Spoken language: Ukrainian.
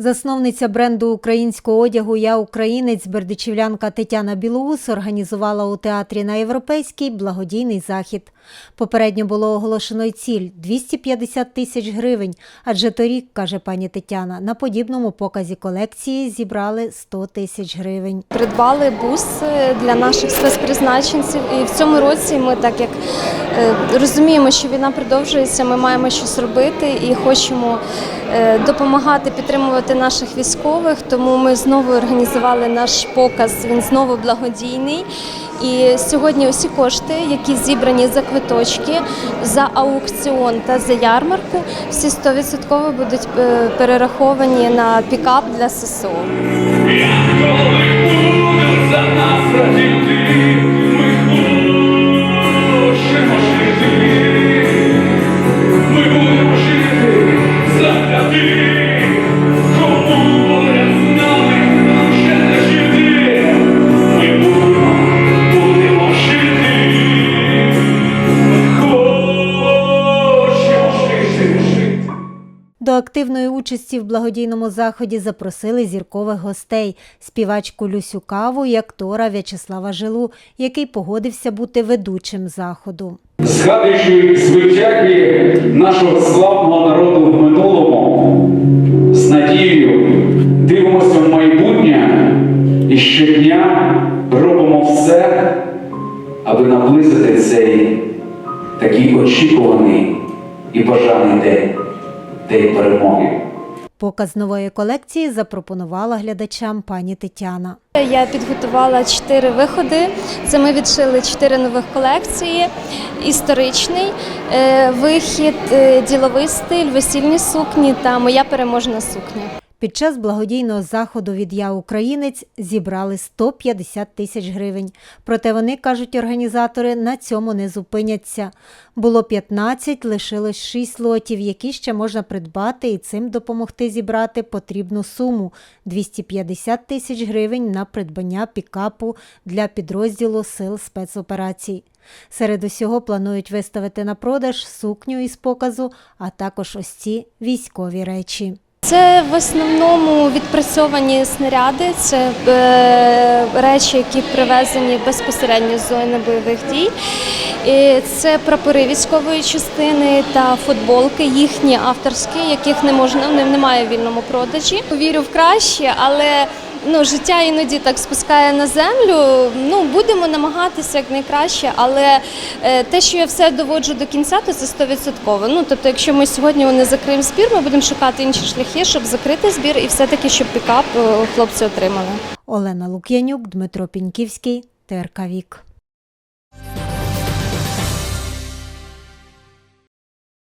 Засновниця бренду українського одягу Я Українець бердичівлянка Тетяна Білоус організувала у театрі на Європейський благодійний захід. Попередньо було оголошено й ціль 250 тисяч гривень, адже торік, каже пані Тетяна, на подібному показі колекції зібрали 100 тисяч гривень. Придбали буси для наших спецпризначенців. І в цьому році ми, так як е, розуміємо, що війна продовжується, ми маємо щось робити і хочемо допомагати підтримувати наших військових. Тому ми знову організували наш показ. Він знову благодійний. І сьогодні усі кошти, які зібрані за квиточки, за аукціон та за ярмарку, всі 100% будуть е, перераховані на пікап для ССО. До активної участі в благодійному заході запросили зіркових гостей співачку Люсю Каву і актора В'ячеслава Жилу, який погодився бути ведучим заходу. Згадуючи звитяги нашого славного народу в минулому, з надією дивимося в майбутнє і щодня робимо все, аби наблизити цей такий очікуваний і бажаний день, день перемоги. Показ нової колекції запропонувала глядачам пані Тетяна. Я підготувала чотири виходи. Це ми відшили чотири нових колекції: історичний е, вихід, е, діловий стиль, весільні сукні та моя переможна сукня. Під час благодійного заходу від Я Українець зібрали 150 тисяч гривень. Проте вони, кажуть організатори, на цьому не зупиняться. Було 15, лишилось 6 лотів, які ще можна придбати і цим допомогти зібрати потрібну суму 250 тисяч гривень на придбання пікапу для підрозділу сил спецоперацій. Серед усього планують виставити на продаж сукню із показу, а також ось ці військові речі. Це в основному відпрацьовані снаряди, це е, речі, які привезені безпосередньо з зони бойових дій. І це прапори військової частини та футболки, їхні авторські, яких не можна не- немає в вільному продажі. Повірю в краще, але ну життя іноді так спускає на землю. Ну будемо намагатися як найкраще, але е, те, що я все доводжу до кінця, то це стовідсотково. Ну тобто, якщо ми сьогодні не закриємо збір, ми будемо шукати інші шляхи, щоб закрити збір і все таки, щоб пікап е, хлопці отримали. Олена Лук'янюк, Дмитро Піньківський, ТРК Вік.